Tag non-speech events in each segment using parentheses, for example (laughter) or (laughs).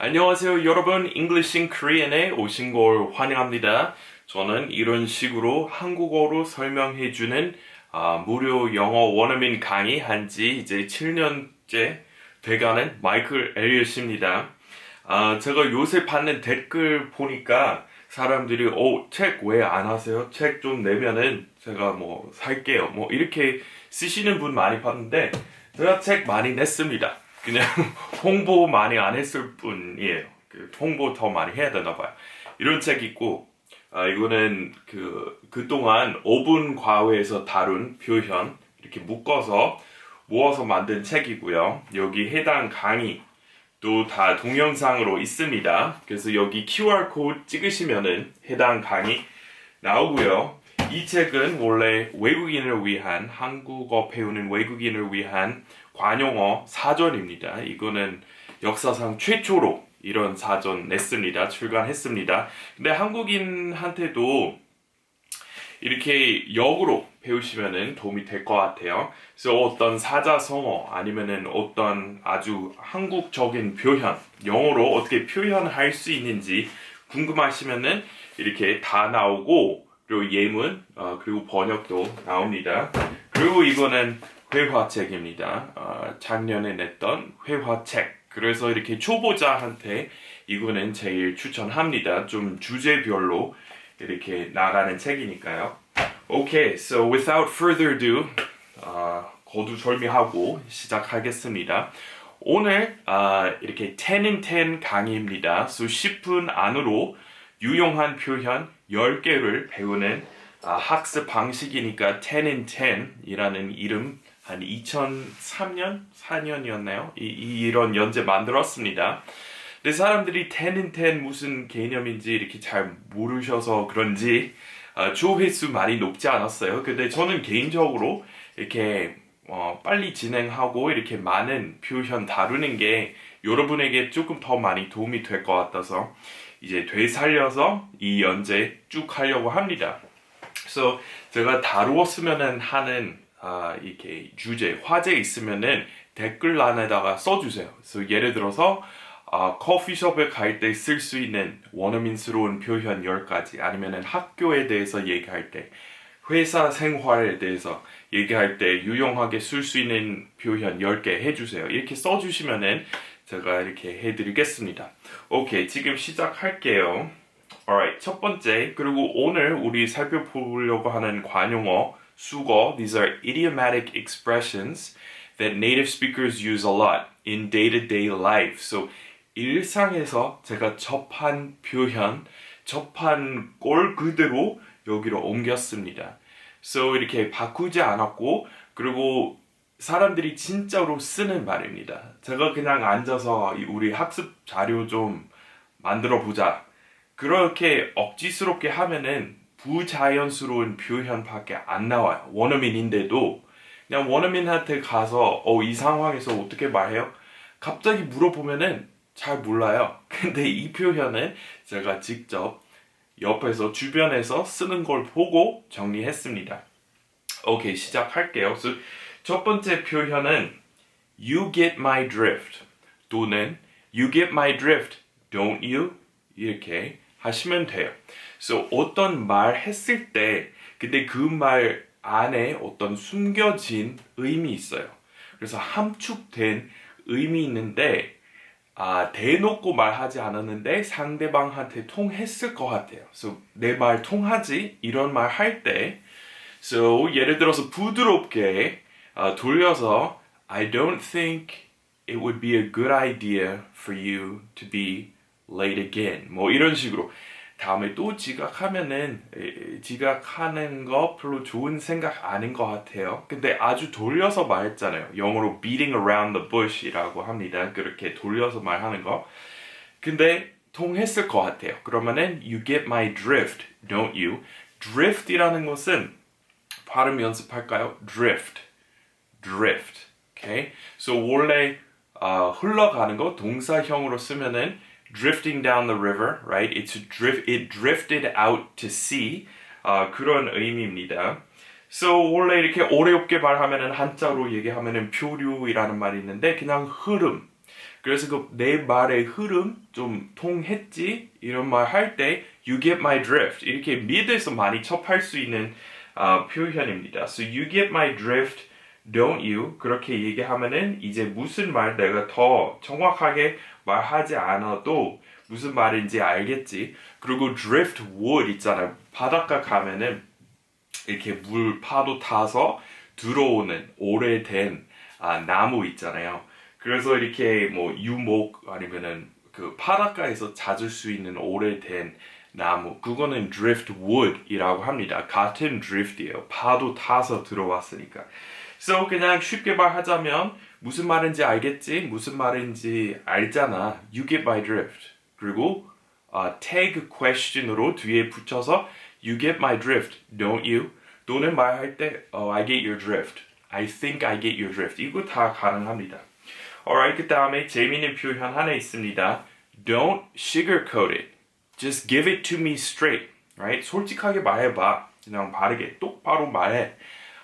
안녕하세요 여러분 English in Korean에 오신 걸 환영합니다. 저는 이런 식으로 한국어로 설명해주는 아, 무료 영어 원어민 강의 한 지 이제 7년째 돼가는 마이클 엘리엇입니다. 아, 제가 요새 받는 댓글 보니까 사람들이 어, 책 왜 안 하세요? 책 좀 내면은 제가 뭐 살게요. 뭐 이렇게 쓰시는 분 많이 봤는데 제가 책 많이 냈습니다. 그냥 (laughs) 홍보 많이 안 했을 뿐이에요. 그 홍보 더 많이 해야 되나 봐요. 이런 책 있고 아, 이거는 그 그동안 5분 과외에서 다룬 표현 이렇게 묶어서 모아서 만든 책이고요. 여기 해당 강의 또다 동영상으로 있습니다. 그래서 여기 QR 코드 찍으시면은 해당 강의 나오고요. 이 책은 원래 외국인을 위한 한국어 배우는 외국인을 위한 관용어 사전입니다. 이거는 역사상 최초로 이런 사전 냈습니다. 출간했습니다. 근데 한국인한테도 이렇게 역으로 배우시면은 도움이 될 것 같아요. 그래서 어떤 사자성어 아니면은 어떤 아주 한국적인 표현, 영어로 어떻게 표현할 수 있는지 궁금하시면은 이렇게 다 나오고 그리고 예문 어, 그리고 번역도 나옵니다. 그리고 이거는 회화책입니다. 어, 작년에 냈던 회화책. 그래서 이렇게 초보자한테 이거는 제일 추천합니다. 좀 주제별로 이렇게 나가는 책이니까요. Okay, so without further ado, 어, 거두절미하고 시작하겠습니다. 오늘 아, 이렇게 10 in 10 강의입니다. So 10분 안으로 유용한 표현 10개를 배우는 아, 학습 방식이니까 10 in 10이라는 이름 한 2003년? 4년이었나요? 이, 이- 이 런 연재 만들었습니다. 근데 사람들이 10 in 10 무슨 개념인지 이렇게 잘 모르셔서 그런지 아, 조회수 많이 높지 않았어요. 근데 저는 개인적으로 이렇게 어, 빨리 진행하고 이렇게 많은 표현 다루는 게 여러분에게 조금 더 많이 도움이 될 것 같아서 이제 되살려서 이 연재 쭉 하려고 합니다. 그래서 제가 다루었으면은 하는 아, 이렇게 주제 화제 있으면은 댓글란에다가 써주세요. 그래서 예를 들어서 아, 커피숍에 갈 때 쓸 수 있는 원어민스러운 표현 10가지 아니면은 학교에 대해서 얘기할 때 회사 생활에 대해서 얘기할 때 유용하게 쓸 수 있는 표현 10개 해주세요. 이렇게 써주시면은 제가 이렇게 해드리겠습니다. 오케이, 지금 시작할게요. Alright, 첫 번째, 그리고 오늘 우리 살펴보려고 하는 관용어, 수거, these are idiomatic expressions that native speakers use a lot in day-to-day life. So, 일상에서 제가 접한 표현, 접한 꼴 그대로 여기로 옮겼습니다. So, 이렇게 바꾸지 않았고, 그리고 사람들이 진짜로 쓰는 말입니다. 제가 그냥 앉아서 이 우리 학습 자료 좀 만들어 보자. 그렇게 억지스럽게 하면은 부자연스러운 표현밖에 안 나와요. 원어민인데도 그냥 원어민한테 가서 어, 이 상황에서 어떻게 말해요? 갑자기 물어보면은 잘 몰라요. (laughs) 근데 이 표현은 제가 직접 옆에서 주변에서 쓰는 걸 보고 정리했습니다. 오케이 시작할게요. 첫 번째 표현은 You get my drift 또는 You get my drift, don't you? 이렇게 하시면 돼요. 그래서 어떤 말 했을 때 근데 그 말 안에 어떤 숨겨진 의미 있어요. 그래서 함축된 의미 있는데 아, 대놓고 말하지 않았는데 상대방한테 통했을 것 같아요. 그래서 내말 통하지? 이런 말 할 때, so 예를 들어서 부드럽게 아, 돌려서 I don't think it would be a good idea for you to be late again. 뭐 이런 식으로 다음에 또 지각하면은 에, 지각하는 거 별로 좋은 생각 아닌 것 같아요. 근데 아주 돌려서 말했잖아요. 영어로 beating around the bush이라고 합니다. 그렇게 돌려서 말하는 거. 근데 통했을 것 같아요. 그러면은 you get my drift, don't you? drift이라는 것은 발음 연습할까요? drift, drift. Okay? So 원래 아, 흘러가는 거 동사형으로 쓰면은 drifting down the river, right? It's drift, it drifted out to sea. 아, 그런 의미입니다. So 원래 이렇게 어렵게 말하면은 한자로 얘기하면은 표류이라는 말이 있는데 그냥 흐름. 그래서 그 내 말의 흐름 좀 통했지 이런 말 할 때 you get my drift 이렇게 미드에서 많이 접할 수 있는 아, 표현입니다. So you get my drift, don't you? 그렇게 얘기하면은 이제 무슨 말 내가 더 정확하게 말하지 않아도 무슨 말인지 알겠지. 그리고 drift wood 있잖아요. 바닷가 가면은 이렇게 물 파도 타서 들어오는 오래된 아, 나무 있잖아요. 그래서 이렇게 뭐 유목 아니면은 그 바닷가에서 찾을 수 있는 오래된 나무 그거는 driftwood이라고 합니다. 같은 drift이에요. 파도 타서 들어왔으니까. So 그냥 쉽게 말하자면 무슨 말인지 알겠지? 무슨 말인지 알잖아. You get my drift. 그리고 어, tag question으로 뒤에 붙여서 You get my drift, don't you? 또는 말할 때 oh, I get your drift. I think I get your drift. 이거 다 가능합니다. Alright, 그 다음에 재미있는 표현 하나 있습니다. Don't sugarcoat it. Just give it to me straight. Right? 솔직하게 말해봐. 그냥 바르게 똑바로 말해.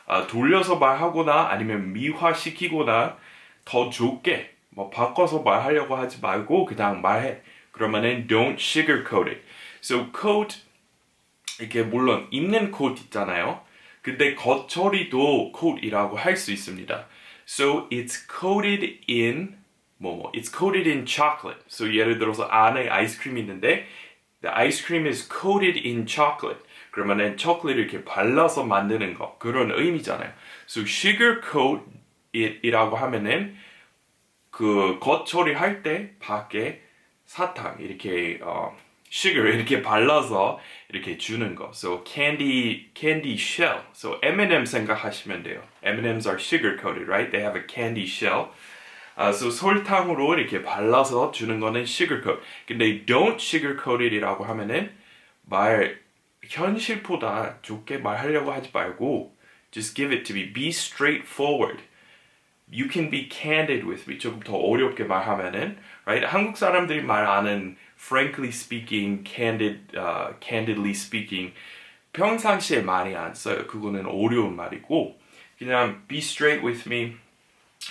아, 돌려서 말하거나 아니면 미화시키거나 더 좋게 뭐 바꿔서 말하려고 하지 말고 그냥 말해. 그러면은 don't sugarcoat it. So coat 이렇게 물론 입는 코트 있잖아요. 근데 겉처리도 coat이라고 할 수 있습니다. So it's coated in 뭐뭐 it's coated in chocolate. So 예를 들어서 안에 아이스크림이 있는데 the ice cream is coated in chocolate. 그러면은 초콜릿을 이렇게 발라서 만드는 거 그런 의미잖아요. So sugarcoat it이라고 하면은 그 겉처리 할 때 밖에 사탕 이렇게 어, sugar 이렇게 발라서 이렇게 주는 거. So candy candy shell. So M&M 생각하시면 돼요. M&Ms are sugar coated, right? They have a candy shell. 아, so 설탕으로 이렇게 발라서 주는 거는 sugar coat. 근데 don't sugar coat it이라고 하면은 말 현실보다 좋게 말하려고 하지 말고 just give it to me. Be straightforward. You can be candid with me. 조금 더 어렵게 말하면은, right? 한국 사람들이 말하는 frankly speaking, candid, uh, candidly speaking 평상시에 많이 안 써요. 그거는 어려운 말이고 그냥 be straight with me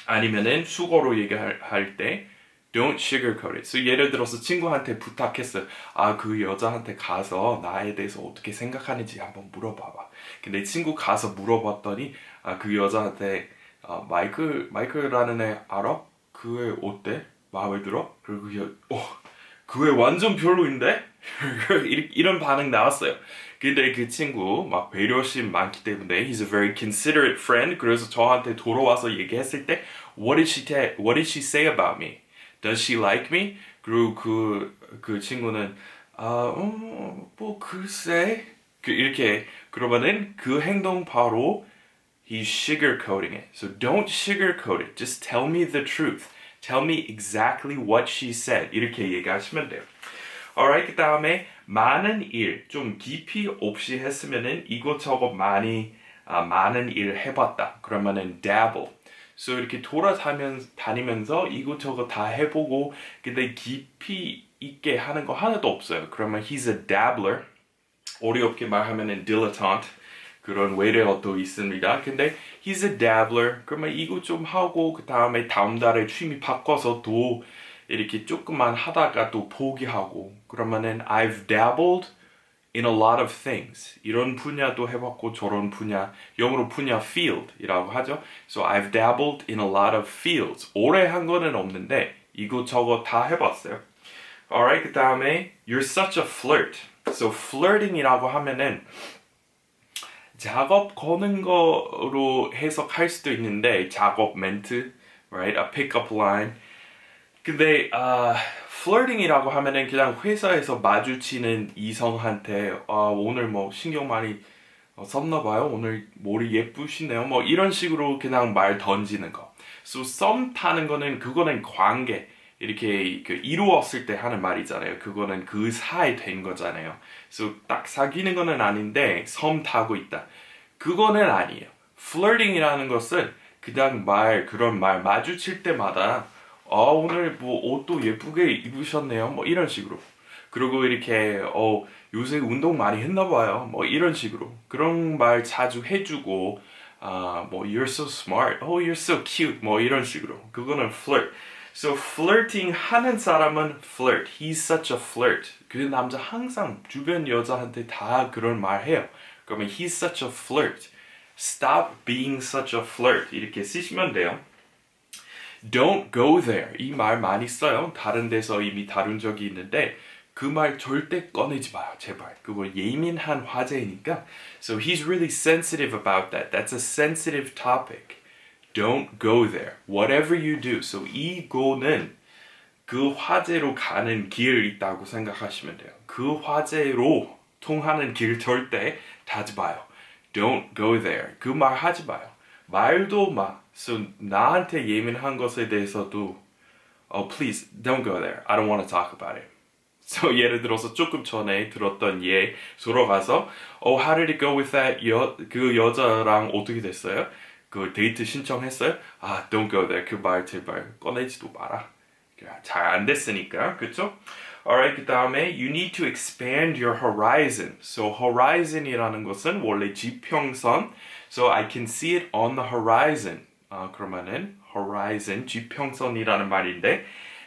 아니면은 수거로 얘기할 때 don't sugarcoat it. So 예를 들어서 친구한테 부탁했어요. 아, 그 여자한테 가서 나에 대해서 어떻게 생각하는지 한번 물어봐봐. 근데 친구 가서 물어봤더니 아, 그 여자한테 아, 마이클 마이클이라는 애 알아? 그 애 어때? 마음에 들어? 그리고 그 여, 어, 그애 완전 별로인데? (laughs) 이런 반응 나왔어요. 근데 그 친구 막 배려심 많기 때문에 he's a very considerate friend. 그래서 저한테 돌아와서 얘기했을 때 what did she ta- what did she say about me? Does she like me? 그리고 그, 그 친구는 아, 음, 뭐 글쎄 그 이렇게 그러면은 그 행동 바로 he's sugarcoating it. So don't sugarcoat it. Just tell me the truth. Tell me exactly what she said. 이렇게 얘기하시면 돼요. alright 그 다음에 많은 일 좀 깊이 없이 했으면은 이것저것 많이 아, 많은 일 해봤다 그러면은 dabble so 이렇게 돌아다니면서 다니면서 이것저것 다 해보고 근데 깊이 있게 하는 거 하나도 없어요 그러면 he's a dabbler 어렵게 말하면은 dilettante 그런 외래어도 있습니다. 근데 he's a dabbler. 그러면 이거 좀 하고 그 다음에 다음 달에 취미 바꿔서 또 이렇게 조금만 하다가 또 포기하고 그러면은 I've dabbled in a lot of things. 이런 분야도 해봤고 저런 분야 영어로 분야 field이라고 하죠. So I've dabbled in a lot of fields. 오래 한 거는 없는데 이것저것 다 해봤어요. Alright 그 다음에 You're such a flirt. So flirting이라고 하면은 작업 거는 거로 해석할 수도 있는데 작업 멘트, right? A pick-up line. 근데 아 flirting이라고 하면은 그냥 회사에서 마주치는 이성한테 아 오늘 뭐 신경 많이 어, 썼나 봐요. 오늘 머리 예쁘시네요. 뭐 이런 식으로 그냥 말 던지는 거. So 썸 타는 거는 그거는 관계 이렇게 그 이루었을 때 하는 말이잖아요. 그거는 그 사이 된 거잖아요. So 딱 사귀는 거는 아닌데 섬 타고 있다. 그거는 아니에요. flirting이라는 것은 그냥 말 그런 말 마주칠 때마다 아 오늘 뭐 옷도 예쁘게 입으셨네요. 뭐 이런 식으로. 그리고 이렇게 어 요새 운동 많이 했나 봐요. 뭐 이런 식으로 그런 말 자주 해주고 아뭐 you're so smart, oh you're so cute 뭐 이런 식으로 그거는 flirt. So flirting 하는 사람은 flirt. He's such a flirt. 그 남자 항상 주변 여자한테 다 그런 말 해요. 그러면 he's such a flirt. Stop being such a flirt. 이렇게 쓰시면 돼요. Don't go there. 이 말 많이 써요. 다른 데서 이미 다룬 적이 있는데 그 말 절대 꺼내지 마요. 제발. 그거 예민한 화제이니까. So he's really sensitive about that. That's a sensitive topic. Don't go there. Whatever you do. So 이 go는 그 화제로 가는 길 있다고 생각하시면 돼요. 그 화제로 통하는 길 절대 타지 마요. Don't go there. 그 말 하지 마요. 말도 마. So 나한테 예민한 것에 대해서도 Oh, please don't go there. I don't want to talk about it. So 예를 들어서 조금 전에 들었던 예 소로 가서 Oh, how did it go with that 여, 그 여자랑 어떻게 됐어요? 그 데이트 신청했어요? 아, don't go there. 그 말 제발 꺼내지도 마라. 잘 안 됐으니까, 그쵸? Alright, 그 다음에 you need to expand your horizon. So horizon이라는 것은 원래 지평선. So I can see it on the horizon. 아, 그러면은 horizon, 지평선이라는 말인데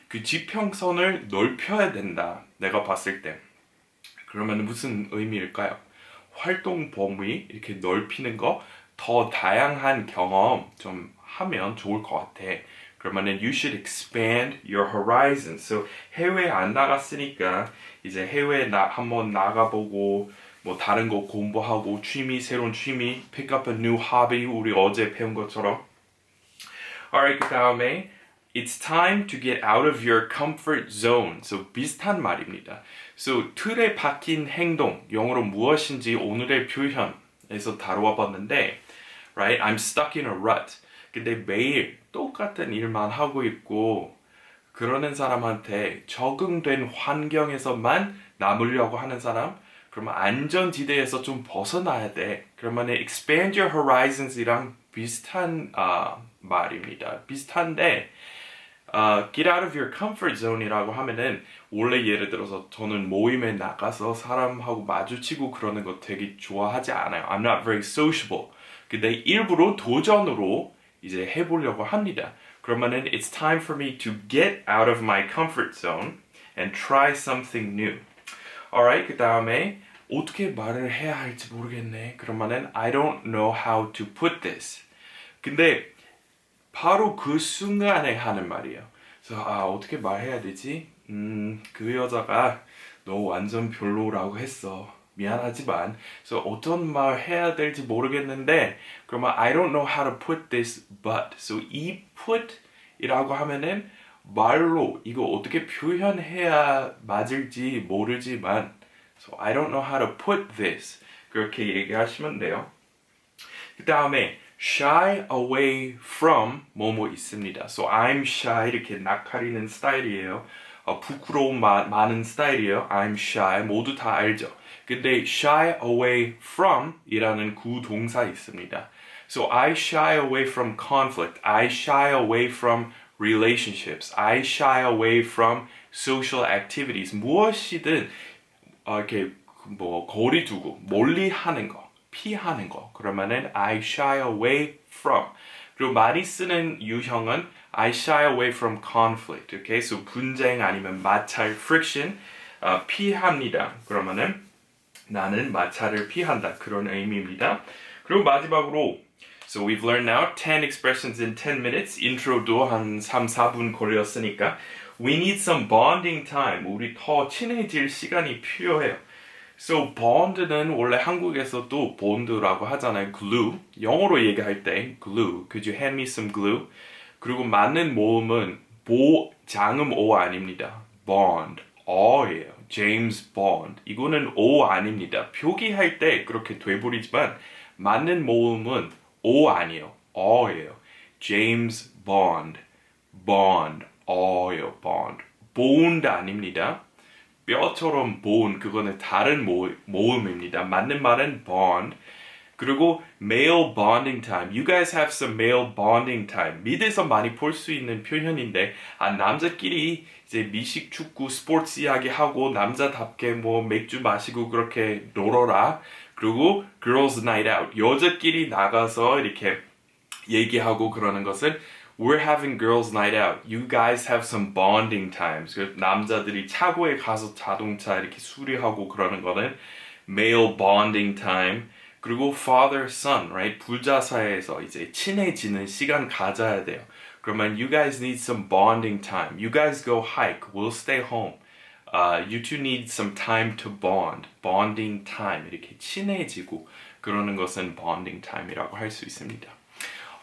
그 지평선을 넓혀야 된다. 내가 봤을 때. 그러면 무슨 의미일까요? 활동 범위 이렇게 넓히는 거 더 다양한 경험 좀 하면 좋을 것 같아. 그러면은 you should expand your horizon. So 해외 안 나갔으니까 이제 해외 나 한번 나가보고 뭐 다른 거 공부하고 취미 새로운 취미 pick up a new hobby 우리 어제 배운 것처럼. Alright 그 다음에 It's time to get out of your comfort zone. So 비슷한 말입니다. So 틀에 박힌 행동 영어로 무엇인지 오늘의 표현에서 다루어 봤는데 right? I'm stuck in a rut. 근데 매일 똑같은 일만 하고 있고 그러는 사람한테 적응된 환경에서만 남으려고 하는 사람 그러면 안전지대에서 좀 벗어나야 돼. 그러면 expand your horizons이랑 비슷한 아, 말입니다. 비슷한데 아, get out of your comfort zone이라고 하면은 원래 예를 들어서 저는 모임에 나가서 사람하고 마주치고 그러는 거 되게 좋아하지 않아요. I'm not very sociable. 근데 일부러 도전으로 이제 해보려고 합니다. 그러면은 it's time for me to get out of my comfort zone and try something new. Alright, 그 다음에 어떻게 말을 해야 할지 모르겠네. 그러면은 I don't know how to put this. 근데 바로 그 순간에 하는 말이에요. 그래서 아 어떻게 말해야 되지? 음, 그 여자가 너 완전 별로라고 했어. 미안하지만 그래서 어떤 말 해야 될지 모르겠는데 그러면 I don't know how to put this but so 이 put이라고 하면은 말로 이거 어떻게 표현해야 맞을지 모르지만 so I don't know how to put this 그렇게 얘기하시면 돼요. 그 다음에 shy away from 뭐뭐 있습니다. So I'm shy 이렇게 낯가리는 스타일이에요. 어, 부끄러움 마, 많은 스타일이에요. I'm shy 모두 다 알죠. 근데 shy away from 이라는 구동사 있습니다. So I shy away from conflict. I shy away from relationships. I shy away from social activities. 무엇이든 어, 이렇게 뭐 거리 두고 멀리 하는 거, 피하는 거. 그러면은 I shy away from. 그리고 많이 쓰는 유형은 I shy away from conflict. Okay, so 분쟁 아니면 마찰, friction 어, 피합니다. 그러면은 나는 마찰을 피한다. 그런 의미입니다. 그리고 마지막으로 So we've learned now 10 expressions in 10 minutes. 인트로도 한 3, 4분 걸렸으니까 We need some bonding time. 우리 더 친해질 시간이 필요해요. So bond는 원래 한국에서도 bond라고 하잖아요. glue. 영어로 얘기할 때 glue. Could you hand me some glue? 그리고 맞는 모음은 보 장음 오 아닙니다. bond. 어예요. James Bond. 이거는 O 아닙니다. 표기할 때 그렇게 돼버리지만 맞는 모음은 O 아니에요. 어예요. James Bond. Bond. 어예요. Bond. Bond 아닙니다. 뼈처럼 bone 그거는 다른 모, 모음입니다. 맞는 말은 bond. 그리고 male bonding time. You guys have some male bonding time. 미드에서 많이 볼 수 있는 표현인데 아 남자끼리 이제 미식 축구 스포츠 이야기 하고 남자답게 뭐 맥주 마시고 그렇게 놀아라. 그리고 girls night out. 여자끼리 나가서 이렇게 얘기하고 그러는 것은 We're having girls' night out. You guys have some bonding times. 그 남자들이 차고에 가서 자동차 이렇게 수리하고 그러는 거는 male bonding time. 그리고 father son, right? 부자 사이에서 이제 친해지는 시간 가져야 돼요. 그러면 you guys need some bonding time. You guys go hike. We'll stay home. Uh, you two need some time to bond. Bonding time. 이렇게 친해지고 그러는 것은 bonding time이라고 할 수 있습니다.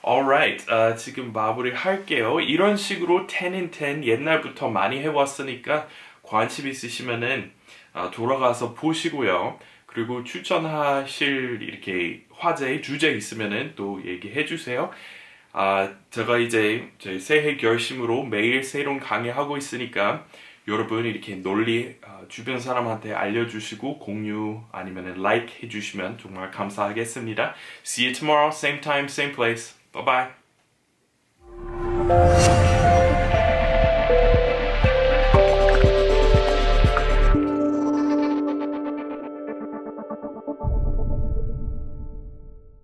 Alright, 아, 지금 마무리 할게요. 이런 식으로 10 in 10 옛날부터 많이 해왔으니까 관심 있으시면은 아, 돌아가서 보시고요. 그리고 추천하실 이렇게 화제 주제 있으면은 또 얘기해 주세요. 아, 제가 이제 제 새해 결심으로 매일 새로운 강의 하고 있으니까 여러분 이렇게 논리 아, 주변 사람한테 알려주시고 공유 아니면 like 해주시면 정말 감사하겠습니다. See you tomorrow, same time, same place. Bye bye.